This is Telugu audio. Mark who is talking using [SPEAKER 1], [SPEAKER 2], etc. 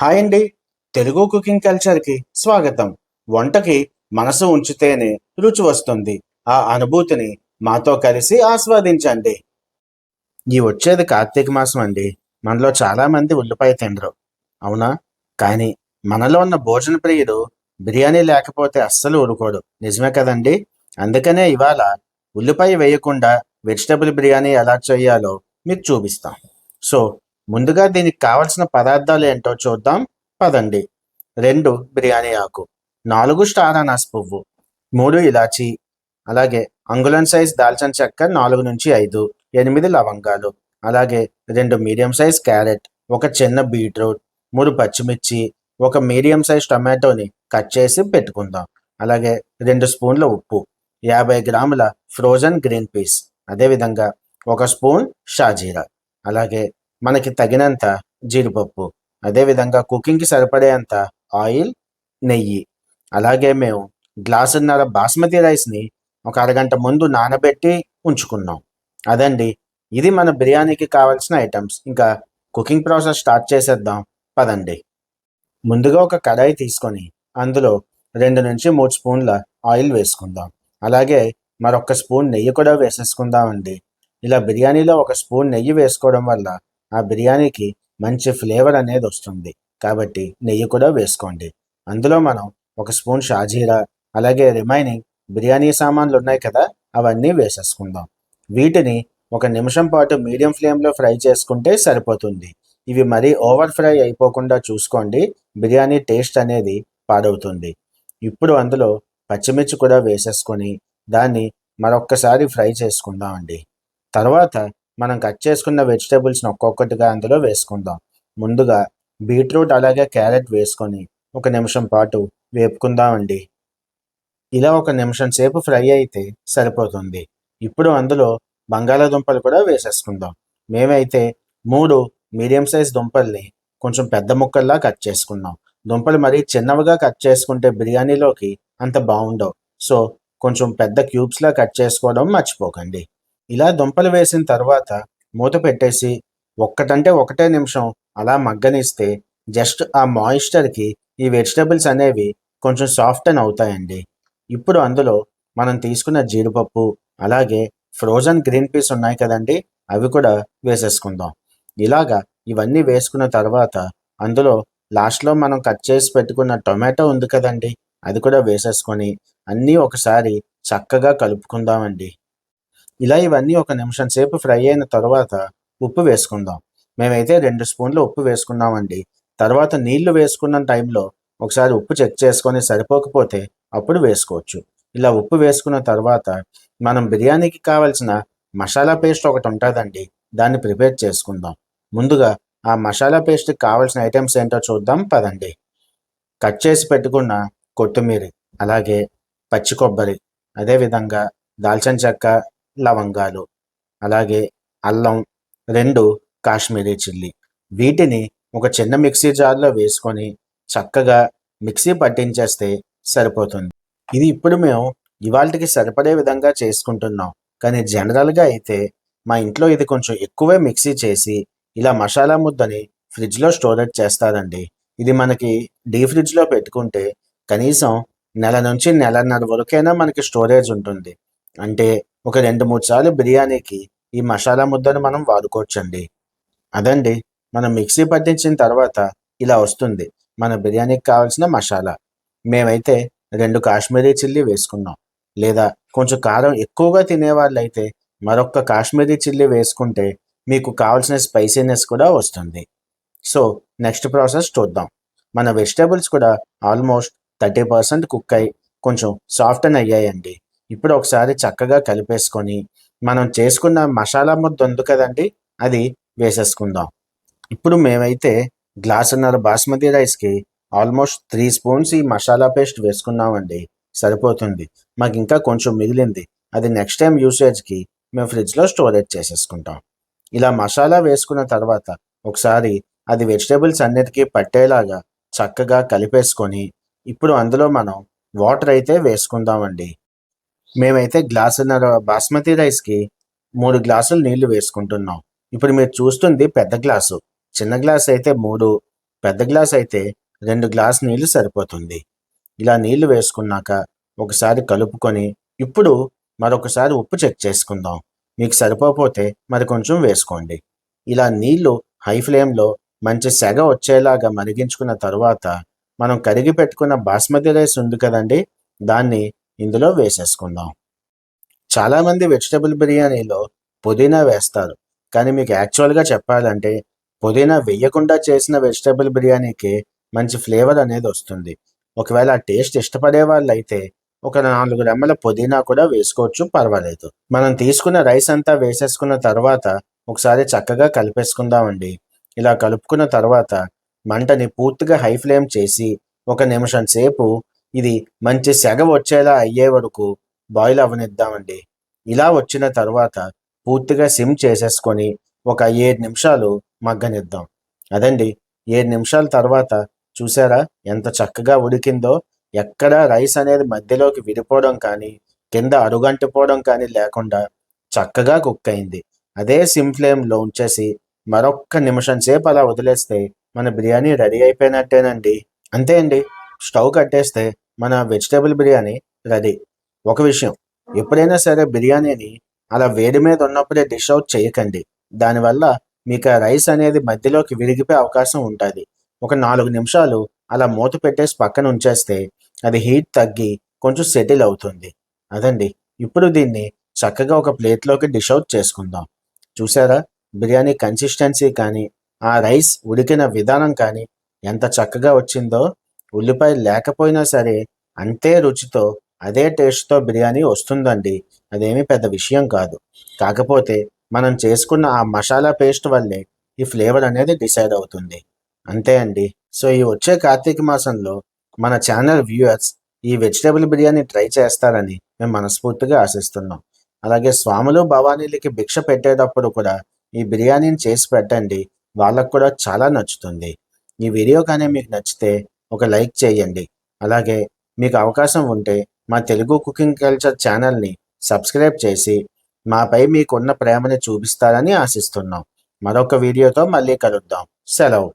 [SPEAKER 1] హాయ్ అండి. తెలుగు కుకింగ్ కల్చర్కి స్వాగతం. వంటకి మనసు ఉంచితేనే రుచి వస్తుంది. ఆ అనుభూతిని మాతో కలిసి ఆస్వాదించండి. ఈ వచ్చేది కార్తీక మాసం అండి. మనలో చాలామంది ఉల్లిపాయ తినరు. అవునా? కానీ మనలో ఉన్న భోజన ప్రియుడు బిర్యానీ లేకపోతే అస్సలు ఊరుకోడు. నిజమే కదండి? అందుకనే ఇవాళ ఉల్లిపాయ వేయకుండా వెజిటబుల్ బిర్యానీ ఎలా చేయాలో మీకు చూపిస్తాం. సో ముందుగా దీనికి కావలసిన పదార్థాలు ఏంటో చూద్దాం. పదండి. రెండు బిర్యానీ ఆకు నాలుగు స్టార్ అనాస్ పువ్వు మూడు ఇలాచి అలాగే అంగుళం సైజ్ దాల్చిన చెక్క నాలుగు నుంచి ఐదు ఎనిమిది లవంగాలు అలాగే రెండు మీడియం సైజ్ క్యారెట్ ఒక చిన్న బీట్రూట్ మూడు పచ్చిమిర్చి ఒక మీడియం సైజ్ టమాటోని కట్ చేసి పెట్టుకుందాం. అలాగే రెండు స్పూన్ల ఉప్పు యాభై గ్రాముల ఫ్రోజన్ గ్రీన్ పీస్ అదేవిధంగా ఒక స్పూన్ షాజీరా అలాగే మనకి తగినంత జీడిపప్పు అదేవిధంగా కుకింగ్కి సరిపడేంత ఆయిల్ నెయ్యి. అలాగే మేము గ్లాసున్నర బాస్మతి రైస్ని ఒక అరగంట ముందు నానబెట్టి ఉంచుకున్నాం. అదండి ఇది మన బిర్యానీకి కావాల్సిన ఐటమ్స్. ఇంకా కుకింగ్ ప్రాసెస్ స్టార్ట్ చేసేద్దాం. పదండి. ముందుగా ఒక కడాయి తీసుకొని అందులో రెండు నుంచి మూడు స్పూన్ల ఆయిల్ వేసుకుందాం. అలాగే మరొక స్పూన్ నెయ్యి కూడా వేసేసుకుందామండి. ఇలా బిర్యానీలో ఒక స్పూన్ నెయ్యి వేసుకోవడం వల్ల ఆ బిర్యానీకి మంచి ఫ్లేవర్ అనేది వస్తుంది. కాబట్టి నెయ్యి కూడా వేసుకోండి. అందులో మనం ఒక స్పూన్ షాజీరా అలాగే రిమైనింగ్ బిర్యానీ సామాన్లు ఉన్నాయి కదా అవన్నీ వేసేసుకుందాం. వీటిని ఒక నిమిషం పాటు మీడియం ఫ్లేమ్లో ఫ్రై చేసుకుంటే సరిపోతుంది. ఇవి మరీ ఓవర్ ఫ్రై అయిపోకుండా చూసుకోండి బిర్యానీ టేస్ట్ అనేది పాడవుతుంది. ఇప్పుడు అందులో పచ్చిమిర్చి కూడా వేసేసుకొని దాన్ని మరొక్కసారి ఫ్రై చేసుకుందామండి. తర్వాత మనం కట్ చేసుకున్న వెజిటేబుల్స్ని ఒక్కొక్కటిగా అందులో వేసుకుందాం. ముందుగా బీట్రూట్ అలాగే క్యారెట్ వేసుకొని ఒక నిమిషం పాటు వేపుకుందామండి. ఇలా ఒక నిమిషం సేపు ఫ్రై అయితే సరిపోతుంది. ఇప్పుడు అందులో బంగాళాదుంపలు కూడా వేసేసుకుందాం. మేమైతే మూడు మీడియం సైజ్ దుంపల్ని కొంచెం పెద్ద ముక్కల్లా కట్ చేసుకున్నాం. దుంపలు మరీ చిన్నవిగా కట్ చేసుకుంటే బిర్యానీలోకి అంత బాగుండవు. సో కొంచెం పెద్ద క్యూబ్స్లా కట్ చేసుకోవడం మర్చిపోకండి. ఇలా దుంపలు వేసిన తర్వాత మూత పెట్టేసి ఒక్కటంటే ఒకటే నిమిషం అలా మగ్గనిస్తే జస్ట్ ఆ మాయిశ్చర్కి ఈ వెజిటబుల్స్ అనేవి కొంచెం సాఫ్ట్ అని అవుతాయండి. ఇప్పుడు అందులో మనం తీసుకున్న జీడిపప్పు అలాగే ఫ్రోజన్ గ్రీన్ పీస్ ఉన్నాయి కదండి అవి కూడా వేసేసుకుందాం. ఇలాగా ఇవన్నీ వేసుకున్న తర్వాత అందులో లాస్ట్లో మనం కట్ చేసి పెట్టుకున్న టొమాటో ఉంది కదండి అది కూడా వేసేసుకొని అన్నీ ఒకసారి చక్కగా కలుపుకుందామండి. ఇలా ఇవన్నీ ఒక నిమిషం సేపు ఫ్రై అయిన తర్వాత ఉప్పు వేసుకుందాం. మేమైతే రెండు స్పూన్లు ఉప్పు వేసుకున్నామండి. తర్వాత నీళ్ళు వేసుకున్న టైంలో ఒకసారి ఉప్పు చెక్ చేసుకొని సరిపోకపోతే అప్పుడు వేసుకోవచ్చు. ఇలా ఉప్పు వేసుకున్న తర్వాత మనం బిర్యానీకి కావాల్సిన మసాలా పేస్ట్ ఒకటి ఉంటుందండి. దాన్ని ప్రిపేర్ చేసుకుందాం. ముందుగా ఆ మసాలా పేస్ట్కి కావాల్సిన ఐటమ్స్ ఏంటో చూద్దాం పదండి. కట్ చేసి పెట్టుకున్న కొత్తిమీర అలాగే పచ్చి కొబ్బరి అదేవిధంగా దాల్చిన చెక్క లవంగాలు అలాగే అల్లం రెండు కాశ్మీరీ చిల్లీ. వీటిని ఒక చిన్న మిక్సీ జార్లో వేసుకొని చక్కగా మిక్సీ పట్టించేస్తే సరిపోతుంది. ఇది ఇప్పుడు మేము ఇవాళకి సరిపడే విధంగా చేసుకుంటున్నాం. కానీ జనరల్గా అయితే మా ఇంట్లో ఇది కొంచెం ఎక్కువే మిక్సీ చేసి ఇలా మసాలా ముద్దని ఫ్రిడ్జ్లో స్టోరేజ్ చేస్తారండి. ఇది మనకి డీ ఫ్రిడ్జ్లో పెట్టుకుంటే కనీసం నెల నుంచి నెలన్నర వరకైనా మనకి స్టోరేజ్ ఉంటుంది. అంటే ఒక రెండు మూడు సార్లు బిర్యానీకి ఈ మసాలా ముద్దను మనం వాడుకోవచ్చండి. అదండి మనం మిక్సీ పట్టించిన తర్వాత ఇలా వస్తుంది. మన బిర్యానీకి కావాల్సిన మసాలా. మేమైతే రెండు కాశ్మీరీ చిల్లీ వేసుకున్నాం. లేదా కొంచెం కారం ఎక్కువగా తినేవాళ్ళైతే మరొక కాశ్మీరీ చిల్లీ వేసుకుంటే మీకు కావాల్సిన స్పైసీనెస్ కూడా వస్తుంది. సో నెక్స్ట్ ప్రాసెస్ చూద్దాం. మన వెజిటేబుల్స్ కూడా ఆల్మోస్ట్ థర్టీ పర్సెంట్ కుక్ అయి కొంచెం సాఫ్ట్ అని అయ్యాయండి. ఇప్పుడు ఒకసారి చక్కగా కలిపేసుకొని మనం చేసుకున్న మసాలా ముద్ద ఉంది కదండి అది వేసేసుకుందాం. ఇప్పుడు మేమైతే గ్లాసున్నర బాస్మతి రైస్కి ఆల్మోస్ట్ త్రీ స్పూన్స్ ఈ మసాలా పేస్ట్ వేసుకున్నామండి సరిపోతుంది. మాకు ఇంకా కొంచెం మిగిలింది అది నెక్స్ట్ టైం యూసేజ్కి మేము ఫ్రిడ్జ్లో స్టోరేజ్ చేసేసుకుంటాం. ఇలా మసాలా వేసుకున్న తర్వాత ఒకసారి అది వెజిటేబుల్స్ అన్నిటికీ పట్టేలాగా చక్కగా కలిపేసుకొని ఇప్పుడు అందులో మనం వాటర్ అయితే వేసుకుందామండి. మేమైతే గ్లాసున్నర బాస్మతి రైస్కి మూడు గ్లాసులు నీళ్ళు వేసుకుంటున్నాం. ఇప్పుడు మీరు చూస్తుంది పెద్ద గ్లాసు. చిన్న గ్లాస్ అయితే మూడు పెద్ద గ్లాస్ అయితే రెండు గ్లాస్ నీళ్ళు సరిపోతుంది. ఇలా నీళ్ళు వేసుకున్నాక ఒకసారి కలుపుకొని ఇప్పుడు మరొకసారి ఉప్పు చెక్ చేసుకుందాం. మీకు సరిపోతే మరి కొంచెం వేసుకోండి. ఇలా నీళ్ళు హై ఫ్లేమ్లో మంచి సెగ వచ్చేలాగా మరిగించుకున్న తర్వాత మనం కరిగి పెట్టుకున్న బాస్మతి రైస్ ఉంది కదండి దాన్ని ఇందులో వేసేసుకుందాం. చాలామంది వెజిటబుల్ బిర్యానీలో పుదీనా వేస్తారు. కానీ మీకు యాక్చువల్గా చెప్పాలంటే పుదీనా వేయకుండా చేసిన వెజిటబుల్ బిర్యానీకి మంచి ఫ్లేవర్ అనేది వస్తుంది. ఒకవేళ ఆ టేస్ట్ ఇష్టపడే వాళ్ళు అయితే ఒక నాలుగు రెమ్మల పుదీనా కూడా వేసుకోవచ్చు పర్వాలేదు. మనం తీసుకున్న రైస్ అంతా వేసేసుకున్న తర్వాత ఒకసారి చక్కగా కలిపేసుకుందామండి. ఇలా కలుపుకున్న తర్వాత మంటని పూర్తిగా హై ఫ్లేమ్ చేసి ఒక నిమిషం సేపు ఇది మంచి సెగ వచ్చేలా అయ్యే వరకు బాయిల్ అవనిద్దామండి. ఇలా వచ్చిన తర్వాత పూర్తిగా సిమ్ చేసేసుకొని ఒక ఏడు నిమిషాలు మగ్గనిద్దాం. అదండి ఏడు నిమిషాల తర్వాత చూసారా ఎంత చక్కగా ఉడికిందో. ఎక్కడ రైస్ అనేది మధ్యలోకి విడిపోవడం కానీ కింద అడుగంటిపోవడం కానీ లేకుండా చక్కగా కుక్ అయింది. అదే సిమ్ ఫ్లేమ్లో ఉంచేసి మరొక్క నిమిషం సేపు అలా వదిలేస్తే మన బిర్యానీ రెడీ అయిపోయినట్టేనండి. అంతే అండి స్టవ్ కట్టేస్తే మన వెజిటేబుల్ బిర్యానీ రెడీ. ఒక విషయం ఎప్పుడైనా సరే బిర్యానీని అలా వేడి మీద ఉన్నప్పుడే డిష్ అవుట్ చేయకండి. దానివల్ల మీకు ఆ రైస్ అనేది మధ్యలోకి విరిగిపోయే అవకాశం ఉంటుంది. ఒక నాలుగు నిమిషాలు అలా మూత పెట్టేసి పక్కన ఉంచేస్తే అది హీట్ తగ్గి కొంచెం సెటిల్ అవుతుంది. అదండి. ఇప్పుడు దీన్ని చక్కగా ఒక ప్లేట్లోకి డిష్ అవుట్ చేసుకుందాం. చూసారా? బిర్యానీ కన్సిస్టెన్సీ కానీ ఆ రైస్ ఉడికిన విధానం కానీ ఎంత చక్కగా వచ్చిందో. ఉల్లిపాయ లేకపోయినా సరే అంతే రుచితో అదే టేస్ట్తో బిర్యానీ వస్తుందండి. అదేమీ పెద్ద విషయం కాదు. కాకపోతే మనం చేసుకున్న ఆ మసాలా పేస్ట్ వల్లే ఈ ఫ్లేవర్ అనేది డిసైడ్ అవుతుంది. అంతే అండి. సో ఈ వచ్చే కార్తీక మాసంలో మన ఛానల్ వ్యూయర్స్ ఈ వెజిటేబుల్ బిర్యానీ ట్రై చేస్తారని మేము మనస్ఫూర్తిగా ఆశిస్తున్నాం. అలాగే స్వాములు భవానీలకి భిక్ష పెట్టేటప్పుడు కూడా ఈ బిర్యానీని చేసి పెట్టండి. వాళ్ళకు కూడా చాలా నచ్చుతుంది. ఈ వీడియో కానీ మీకు నచ్చితే ఒక లైక్ చేయండి. అలాగే మీకు అవకాశం ఉంటే మా తెలుగు కుకింగ్ కల్చర్ ఛానల్ని సబ్స్క్రైబ్ చేసి మాపై మీకున్న ప్రేమని చూపిస్తారని ఆశిస్తున్నాం. మరొక వీడియోతో మళ్ళీ కలుద్దాం. సెలవు.